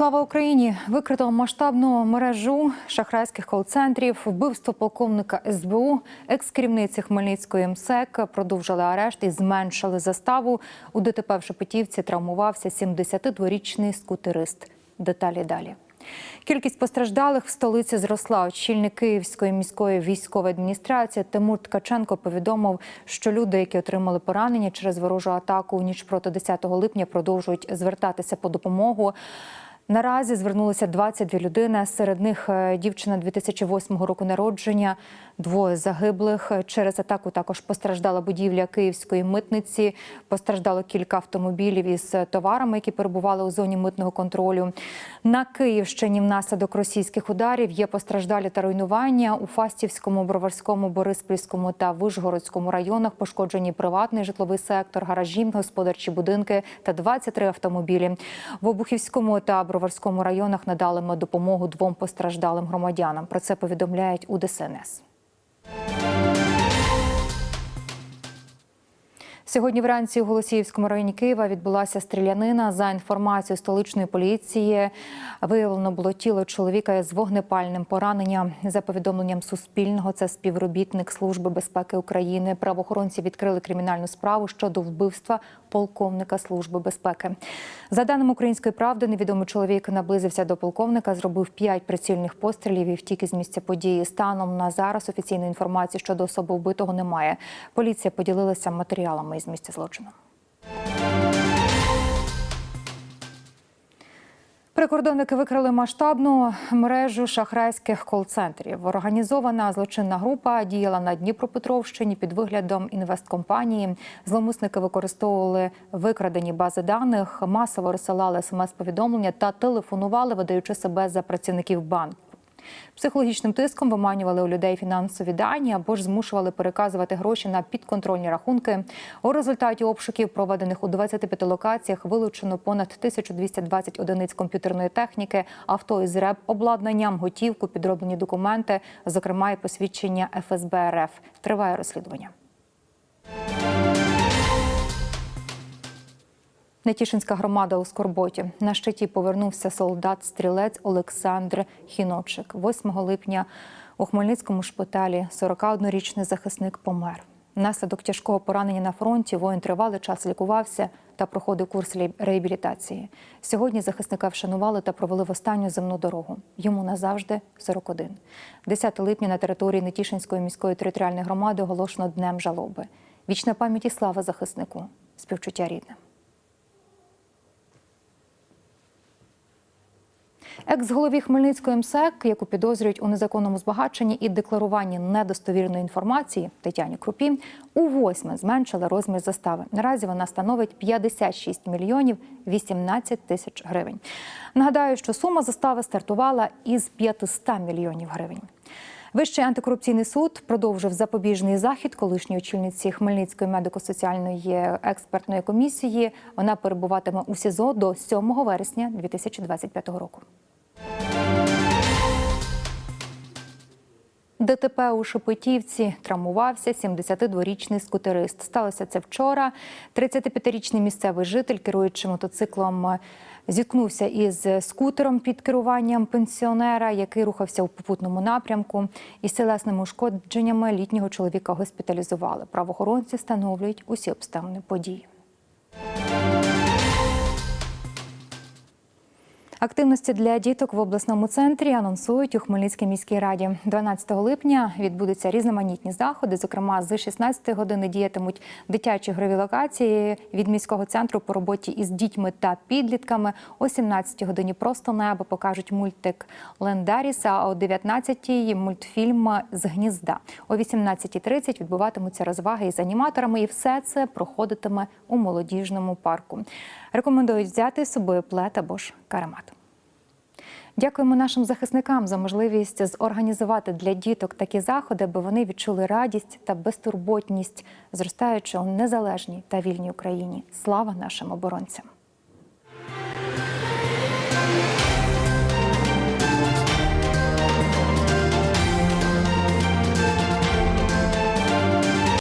Слава Україні! Викрито масштабну мережу шахрайських кол-центрів, вбивство полковника СБУ, екс-керівниці Хмельницької МСЕК продовжили арешт і зменшили заставу. У ДТП в Шепетівці травмувався 72-річний скутерист. Деталі далі. Кількість постраждалих в столиці зросла. Очільник Київської міської військової адміністрації Тимур Ткаченко повідомив, що люди, які отримали поранення через ворожу атаку у ніч проти 10 липня, продовжують звертатися по допомогу. Наразі звернулися 22 людини. Серед них е, дівчина 2008 року народження, двоє загиблих. Через атаку також постраждала будівля київської митниці. Постраждало кілька автомобілів із товарами, які перебували у зоні митного контролю. На Київщині внаслідок російських ударів є постраждалі та руйнування у Фастівському, Броварському, Бориспільському та Вишгородському районах. Пошкоджені приватний житловий сектор, гаражі, господарчі будинки та 23 автомобілі. В Обухівському та Броварському районах надали допомогу двом постраждалим громадянам. Про це повідомляють у ДСНС. Сьогодні вранці у Голосіївському районі Києва відбулася стрілянина. За інформацією столичної поліції виявлено було тіло чоловіка з вогнепальним пораненням. За повідомленням Суспільного, це співробітник Служби безпеки України. Правоохоронці відкрили кримінальну справу щодо вбивства полковника Служби безпеки. За даними української правди, невідомий чоловік наблизився до полковника, зробив п'ять прицільних пострілів і втік із місця події. Станом на зараз офіційної інформації щодо особи вбитого немає. Поліція поділилася матеріалами із місця злочину. Прикордонники викрили масштабну мережу шахрайських кол-центрів. Організована злочинна група діяла на Дніпропетровщині під виглядом інвесткомпанії. Зломисники використовували викрадені бази даних, масово розсилали смс-повідомлення та телефонували, видаючи себе за працівників банку. Психологічним тиском виманювали у людей фінансові дані або ж змушували переказувати гроші на підконтрольні рахунки. У результаті обшуків, проведених у 25 локаціях, вилучено понад 1220 одиниць комп'ютерної техніки, авто із РЕБ, обладнанням, готівку, підроблені документи, зокрема і посвідчення ФСБ РФ. Триває розслідування. Нетішинська громада у Скорботі. На щиті повернувся солдат-стрілець Олександр Хіночик. 8 липня у Хмельницькому шпиталі 41-річний захисник помер. Внаслідок тяжкого поранення на фронті воїн тривалий час лікувався та проходив курс реабілітації. Сьогодні захисника вшанували та провели в останню земну дорогу. Йому назавжди 41. 10 липня на території Нетішинської міської територіальної громади оголошено днем жалоби. Вічна пам'ять і слава захиснику, співчуття рідним. Екс-голові Хмельницької МСЕК, яку підозрюють у незаконному збагаченні і декларуванні недостовірної інформації Тетяні Крупі, у восьме зменшили розмір застави. Наразі вона становить 56 мільйонів 18 тисяч гривень. Нагадаю, що сума застави стартувала із 500 мільйонів гривень. Вищий антикорупційний суд продовжив запобіжний захід колишньої очільниці Хмельницької медико-соціальної експертної комісії. Вона перебуватиме у СІЗО до 7 вересня 2025 року. ДТП у Шепетівці травмувався 72-річний скутерист. Сталося це вчора. 35-річний місцевий житель, керуючи мотоциклом, зіткнувся із скутером під керуванням пенсіонера, який рухався у попутному напрямку. Із тілесними ушкодженнями літнього чоловіка госпіталізували. Правоохоронці встановлюють усі обставини події. Активності для діток в обласному центрі анонсують у Хмельницькій міській раді. 12 липня відбудуться різноманітні заходи. Зокрема, з 16 години діятимуть дитячі грові локації від міського центру по роботі із дітьми та підлітками. О 17 годині просто небо покажуть мультик Лендаріса. А о 19-й мультфільм з гнізда. О 18.30 відбуватимуться розваги із аніматорами, і все це проходитиме у молодіжному парку. Рекомендують взяти з собою плет або ж каремат. Дякуємо нашим захисникам за можливість зорганізувати для діток такі заходи, аби вони відчули радість та безтурботність, зростаючи у незалежній та вільній Україні. Слава нашим оборонцям!